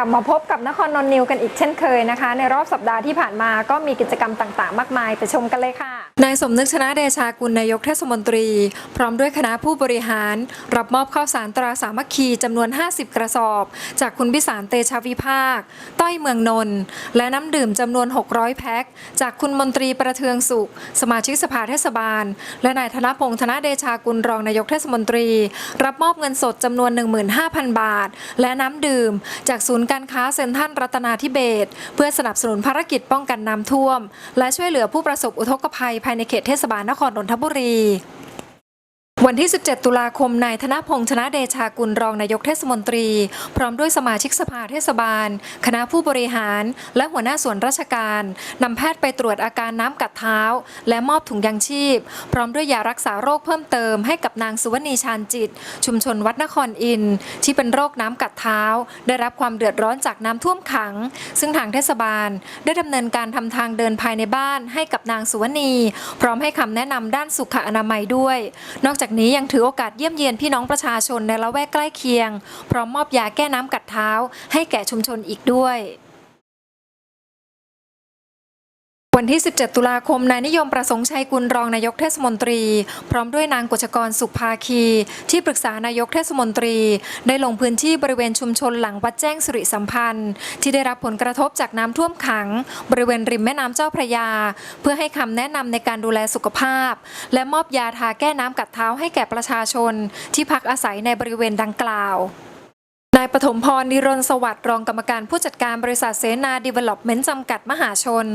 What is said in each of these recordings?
กลับมาพบกับนครนนนิวกันอีกเช่นเคยนะคะ ในรอบสัปดาห์ที่ผ่านมาก็มีกิจกรรมต่างๆ มากมายไปชมกันเลยค่ะ นายสมนึกชนะเดชากุลนายกเทศมนตรี พร้อมด้วยคณะผู้บริหาร รับมอบข้าวสารตราสามัคคีจำนวน 50 กระสอบ จากคุณพิสารเตชาวิภาค ต้อยเมืองนนท์และน้ำดื่มจำนวน 600 แพ็คจากคุณมนตรีประเทืองสุข สมาชิกสภาเทศบาล และนายธนพงษ์ธนเดชากุลรองนายกเทศมนตรี รับมอบเงินสดจำนวน 15,000 บาท และน้ำดื่ม จากศูนย์การค้าเซ็นทรัลรัตนาธิเบศเพื่อสนับสนุนภารกิจป้องกันน้ำท่วม และช่วยเหลือผู้ประสบอุทกภัยภายในเขตเทศบาลนครนนทบุรี วันที่ 17 ตุลาคม นายธนพงษ์ชนะเดชากุลรองนายกเทศมนตรี พร้อมด้วยสมาชิกสภาเทศบาล คณะผู้บริหาร และหัวหน้าส่วนราชการ นำแพทย์ไปตรวจอาการน้ำกัดเท้า และมอบถุงยางชีพ พร้อมด้วยยารักษาโรคเพิ่มเติมให้กับนางสุวรรณีชาญจิต ชุมชนวัดนครอิน ที่เป็นโรคน้ำกัดเท้า ได้รับความเดือดร้อนจากน้ำท่วมขัง ซึ่งทางเทศบาล ได้ดำเนินการทำทางเดินภายในบ้านให้กับนางสุวรรณี พร้อมให้คำแนะนำด้านสุขอนามัยด้วย นอกจากนี้ยังถือโอกาสเยี่ยมเยียนพี่น้องประชาชนในละแวกใกล้เคียง พร้อมมอบยาแก้น้ำกัดเท้า ให้แก่ชุมชนอีกด้วย วันที่ 17 ตุลาคม นายนิยมประสงค์ชัยกุลรองนายกเทศมนตรี พร้อมด้วยนางกฤษกรสุภาคี ที่ปรึกษานายกเทศมนตรี ได้ลงพื้นที่บริเวณชุมชนหลังวัดแจ้งสิริสัมพันธ์ ที่ได้รับผลกระทบจากน้ำท่วมขัง บริเวณริมแม่น้ำเจ้าพระยา เพื่อให้คำแนะนำในการดูแลสุขภาพ และมอบยาทาแก้น้ำกัดเท้าให้แก่ประชาชน ที่พักอาศัยในบริเวณดังกล่าว ปฐมพรนิรนสวัสดิ์รองกรรมการผู้จัดการบริษัทเสนาดีเวล็อปเมนต์จำกัดมหาชน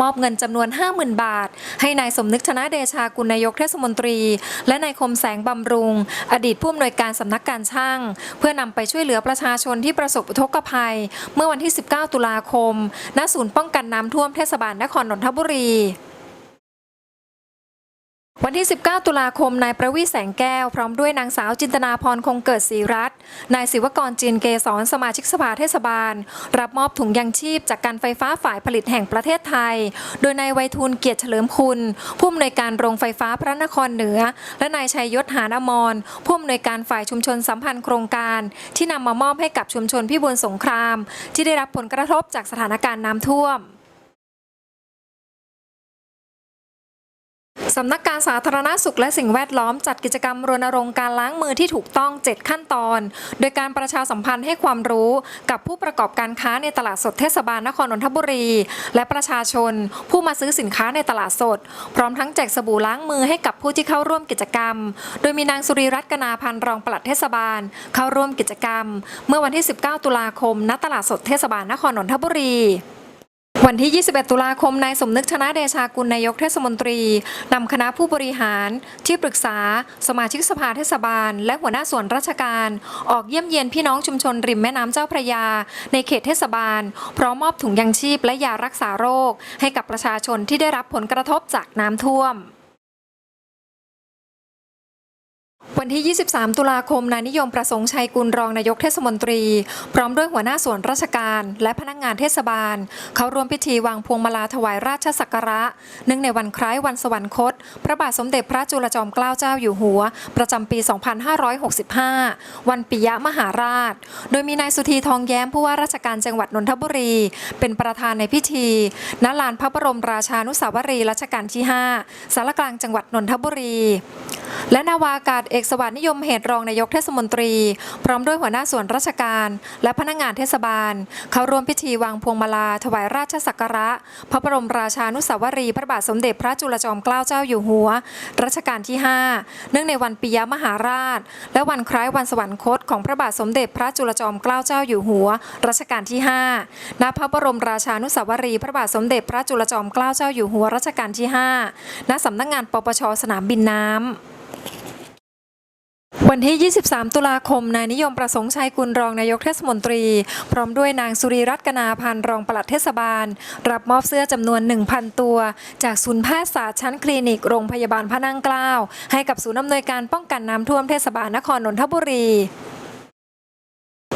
มอบเงินจำนวน 50,000 บาท ให้นายสมนึกชนะเดชากุลนายกเทศมนตรี และนายคมแสงบำรุง อดีตผู้อำนวยการสำนักการช่าง เพื่อนำไปช่วยเหลือประชาชนที่ประสบอุทกภัย เมื่อวันที่ 19 ตุลาคมณศูนย์ป้องกันน้ำท่วมเทศบาลนครนนทบุรี วันที่ 19 ตุลาคม นายประวีแสงแก้ว พร้อมด้วยนางสาวจินตนาพรคงเกิดศรีรัตน์ นายศิวกรจีนเกษรสมาชิกสภาเทศบาล รับมอบถุงยางชีพจากการไฟฟ้าฝ่ายผลิตแห่งประเทศไทย โดยนายไวยทูลเกียรติเฉลิมคุณ ผู้อำนวยการโรงไฟฟ้าพระนครเหนือ และนายชัยยศหานอมร ผู้อำนวยการฝ่ายชุมชนสัมพันธ์โครงการ ที่นำมามอบให้กับชุมชนพิบูลสงคราม ที่ได้รับผลกระทบจากสถานการณ์น้ำท่วม สำนักการสาธารณสุขและสิ่งแวดล้อมจัดกิจกรรมรณรงค์การล้างมือที่ถูกต้อง 7 ขั้นตอน โดยการประชาสัมพันธ์ให้ความรู้กับผู้ประกอบการค้าในตลาดสดเทศบาลนครนนทบุรี และประชาชน ผู้มาซื้อสินค้าในตลาดสด พร้อมทั้งแจกสบู่ล้างมือให้กับผู้ที่เข้าร่วมกิจกรรม โดยมีนางสุริรัตน์กนาพันธ์รองปลัดเทศบาล เข้าร่วมกิจกรรม เมื่อวันที่ 19 ตุลาคมณตลาดสดเทศบาลนครนนทบุรี วันที่ 21 ตุลาคม นายสมนึกชนะเดชากุลนายกเทศมนตรี นำคณะผู้บริหาร ที่ปรึกษา สมาชิกสภาเทศบาล และหัวหน้าส่วนราชการ ออกเยี่ยมเยียนพี่น้องชุมชนริมแม่น้ำเจ้าพระยา ในเขตเทศบาล พร้อมมอบถุงยังชีพและยารักษาโรค ให้กับประชาชนที่ได้รับผลกระทบจากน้ำท่วม วันที่ 23 ตุลาคม นายนิยมประสงค์ชัยกุลรองนายกเทศมนตรี พร้อมด้วยหัวหน้าส่วนราชการ และพนักงานเทศบาล เขาร่วมพิธีวางพวงมาลาถวายราชสักการะเนื่องในวันคล้ายวันสวรรคต พระบาทสมเด็จพระจุลจอมเกล้าเจ้าอยู่หัว ประจำปี 2565 วันปิยมหาราช โดยมีนายสุธีทองแย้มผู้ว่าราชการจังหวัดนนทบุรี เป็นประธานในพิธีณลานพระบรมราชานุสาวรีย์รัชกาลที่ 5 สารกลางจังหวัดนนทบุรี และนาวาอากาศเอกสวัสดิ์นิยมเหตุรองนายกเทศมนตรี พร้อมด้วยหัวหน้าส่วนราชการ และพนักงานเทศบาล เข้าร่วมพิธีวางพวงมาลาถวายราชสักการะ พระบรมราชานุสาวรีย์พระบาทสมเด็จพระจุลจอมเกล้าเจ้าอยู่หัว รัชกาลที่ 5 เนื่องในวันปิยมหาราช และวันคล้ายวันสวรรคตของพระบาทสมเด็จพระจุลจอมเกล้าเจ้าอยู่หัว รัชกาลที่ 5 ณ พระบรมราชานุสาวรีย์พระบาทสมเด็จพระจุลจอมเกล้าเจ้าอยู่หัวรัชกาลที่ 5 ณ สำนักงานปปชสนามบินน้ำวันที่ 23 ตุลาคม นายนิยมประสงค์ชัยกุลรองนายกเทศมนตรี พร้อมด้วยนางสุรีรัตน์กนาพันธ์รองปลัดเทศบาล รับมอบเสื้อจำนวน 1,000 ตัว จากศูนย์แพทยศาสตร์ชั้นคลินิกโรงพยาบาลพระนั่งเกล้า ให้กับศูนย์อำนวยการป้องกันน้ำท่วมเทศบาลนครนนทบุรี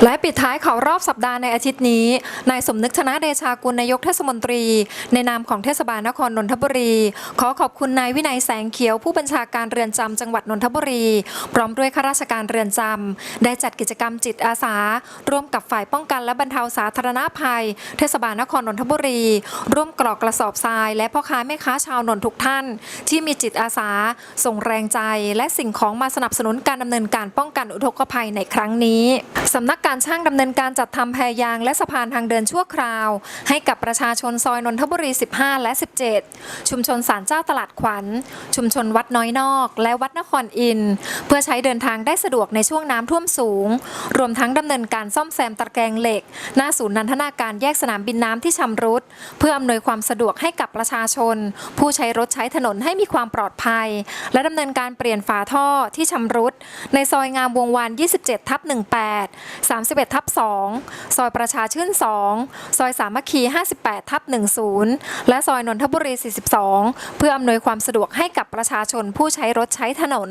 และปิดท้ายข่าวรอบสัปดาห์ในอาทิตย์นี้ นายสมนึกชนะเดชากุลนายกเทศมนตรี ในนามของเทศบาลนครนนทบุรี ขอขอบคุณนายวินัยแสงเขียวผู้บัญชาการเรือนจำจังหวัดนนทบุรี พร้อมด้วยข้าราชการเรือนจำได้จัดกิจกรรมจิตอาสา ร่วมกับฝ่ายป้องกันและบรรเทาสาธารณภัย เทศบาลนครนนทบุรี ร่วมกรอกกระสอบทราย และพ่อค้าแม่ค้าชาวนนทุกท่าน ที่มีจิตอาสา ส่งแรงใจ และสิ่งของมาสนับสนุนการดำเนินการป้องกันอุทกภัยในครั้งนี้สำนักการช่างดำเนินการจัดทำแพยางและสะพานทางเดินชั่วคราว ให้กับประชาชนซอยนนทบุรี 15 และ 17 ชุมชนสารเจ้าตลาดขวัญ ชุมชนวัดน้อยนอก และวัดนครอิน เพื่อใช้เดินทางได้สะดวกในช่วงน้ำท่วมสูง รวมทั้งดำเนินการซ่อมแซมตะแกรงเหล็ก หน้าศูนย์นันทนาการแยกสนามบินน้ำที่ชำรุด เพื่ออำนวยความสะดวกให้กับประชาชน ผู้ใช้รถใช้ถนนให้มีความปลอดภัย และดำเนินการเปลี่ยนฝาท่อที่ชำรุด ในซอยงามวงวาน 27 ทับ18 31ทับ2ซอยประชาชื่น 2 ซอยสามัคคี 58ทับ10 และซอยนนทบุรี 42 เพื่ออำนวยความสะดวกให้กับประชาชนผู้ใช้รถใช้ถนน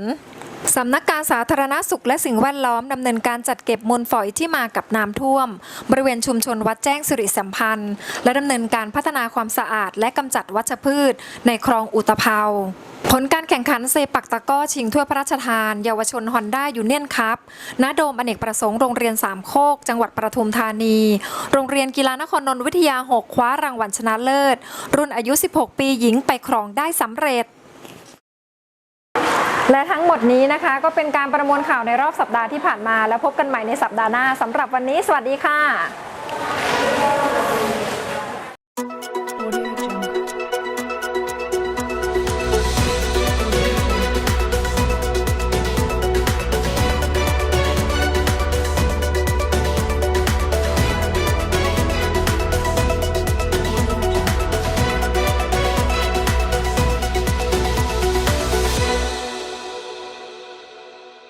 สำนักการสาธารณสุขและสิ่งแวดล้อมดำเนินการจัดเก็บมูลฝอยที่มากับน้ำท่วม บริเวณชุมชนวัดแจ้งสิริสัมพันธ์ และดำเนินการพัฒนาความสะอาดและกำจัดวัชพืช ในคลองอุตภาวผลการแข่งขันเซปักตะก้อชิงถ้วยพระราชทาน เยาวชนฮอนด้ายูเนียนคัพณโดมอเนกประสงค์โรงเรียนสามโคก จังหวัดปทุมธานี โรงเรียนกีฬานครนนทวิทยา 6 คว้ารางวัลชนะเลิศ รุ่นอายุ 16 ปีหญิงไปครองได้สำเร็จ และทั้งหมดนี้นะคะ ก็เป็นการประมวลข่าวในรอบสัปดาห์ที่ผ่านมา แล้วพบกันใหม่ในสัปดาห์หน้าสำหรับวันนี้ สวัสดีค่ะ